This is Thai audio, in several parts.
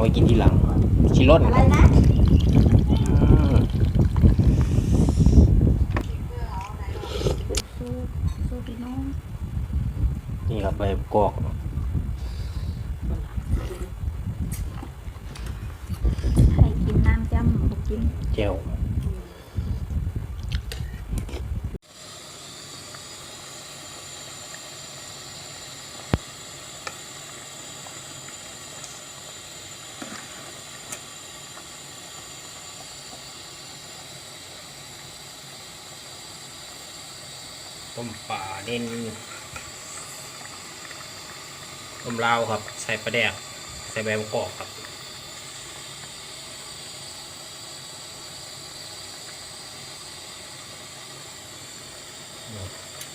ไว้กินทีหลัง ชิลดอะไรนะอืมสู้สู้พี่น้องนี่ครับใบกอกให้กินน้ำจ้ำบ่กินแจ่ว ต้มป่าเน้นต้มลาวครับ ใส่ปลาแดก ใส่ใบมะกอกครับ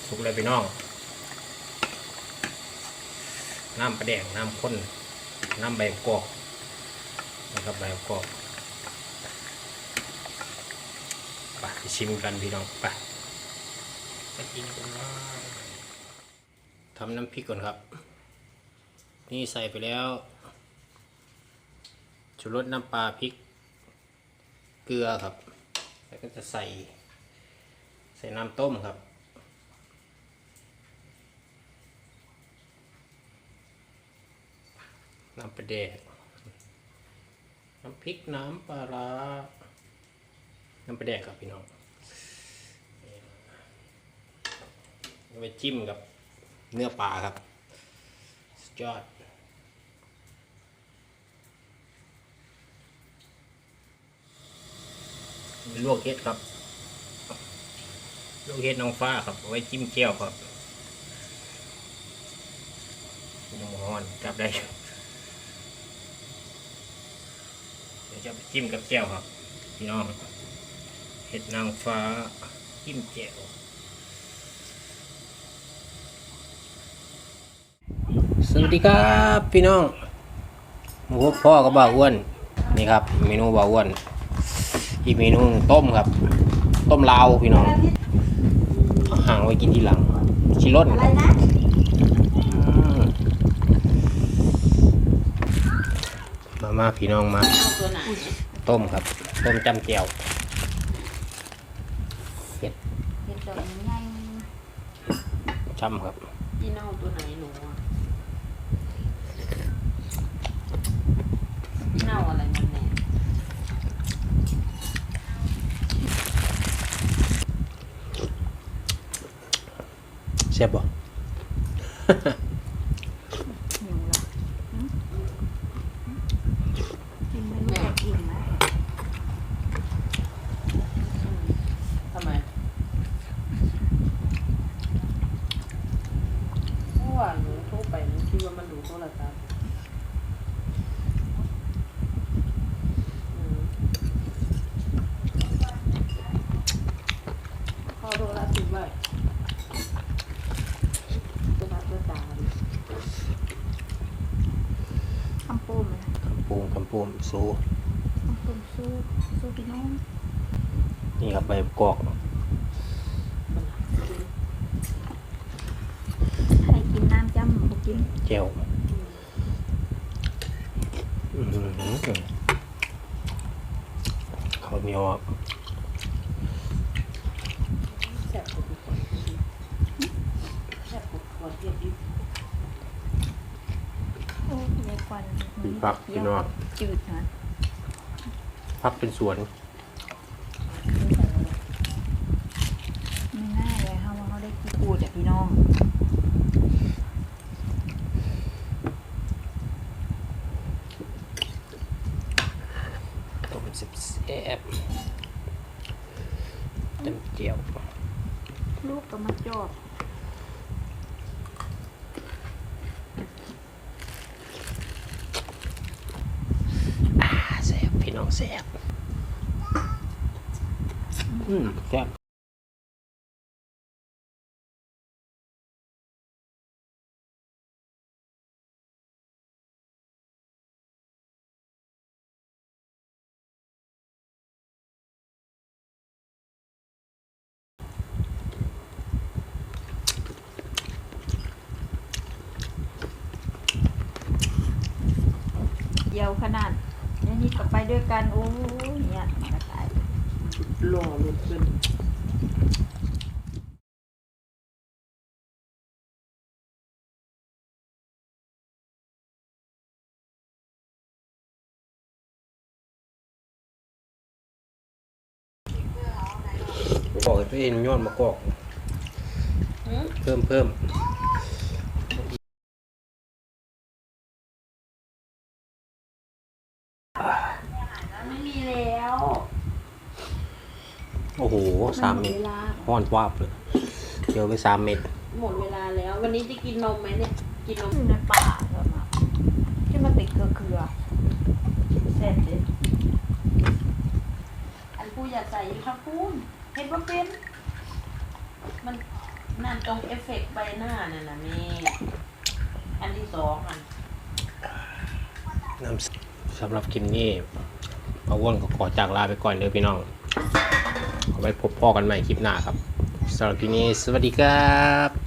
สุกเลยพี่น้อง น้ำปลาแดงน้ำข้น น้ำใบมะกอกนะครับใบกอกไปชิมกันพี่น้องไป ไปกินกันว่าทำน้ำพริกก่อนครับ นี่ใส่ไปแล้วชูรสน้ำปลาพริก เกลือครับ แล้วก็จะใส่ ใส่น้ำต้มครับน้ำปลาแดก น้ำพริก น้ำปลาร้าน้ำปลาแดกครับพี่น้องเอา ไปจิ้มกับเนื้อปลาครับสุดยอดลวกเห็ดครับลวกเห็ดน้องฟ้าครับเอาไว้จิ้มแก้วครับน้ำมันจับได้เดี๋ยวจะไปจิ้มกับแก้วครับ พี่น้องเห็ดนางฟ้าจิ้มแก้ว สวัสดีครับพี่น้องหมูพ่อกับบ่าวอ้วนนี่ครับ เมนูบ่าวอ้วน อีกเมนูหนึ่งต้มครับ ต้มลาวพี่น้องเอาห่างไว้กินทีหลังชิลดอะไรนะมามาพี่น้องมาเอาตัวไหนต้มครับ ต้มจำเจียวเห็ดดอกใหญ่ช่ำครับพี่เน่าตัวไหนหนูอะพี่ เน่าอะไรมันแน่แซ่บบ่ หิวละหึกินไม่รู้จะกินนะ ทำไมเมื่อวานหนูโทรไปหนูคิดว่ามันดูโทรศัพท์อืมเข้าโทรศัพท์ทิ้งไว้จะนัดจะตาดิ คำปูมเลย กำปูงกำปูมสูคำปูมสู้สู้พี่น้องนี่ครับใบกอกให้กินน้ำจ้ำบ่กินแจ่วอื้อหือข้าวเหนียวครับ แซ่บกว่าทุกคนแซ่บกว่าคนเทียบดิ โอ้ยายควัน มี ผักพี่น้องจืดนะพักเป็นสวนไม่น่าเลยเขาว่าเขาได้กินปูดอะพี่น้องต้มแซ่บๆจำเจียว ลูกก็มาจอบ แสบอืมแซ่บเดียวขนาด แล้วนี่ก็ไปด้วยกันโอ้ยเนี่ยมันก็ตายหล่อหลุดเป็นบอกให้ตัวเองย้อนมากอก เพิ่มเพิ่มไม่มีแล้ว โอ้โหสามหมเม็ดดเวลาห้อนวาบเลยเจอไปสามเม็ดหมดเวลาแล้ว วันนี้จะกินนมไหมเนี่ย กินนมอยู่ในป่าเถอะมาที่มันติดเกลือเกลือเสร็จเลยอันกูอยากใส่ข้าวปุ้นเห็นว่าเป็น มันนั่นตรงเอฟเฟกต์ใบหน้านั่นนะแม่อันที่สองอันน้ำสำหรับคลิปนี้ป้าอ้วนก็ขอจากลาไปก่อนเด้อพี่น้อง เอาไว้พบพ่อกันใหม่คลิปหน้าครับสำหรับคลิปนี้สวัสดีครับ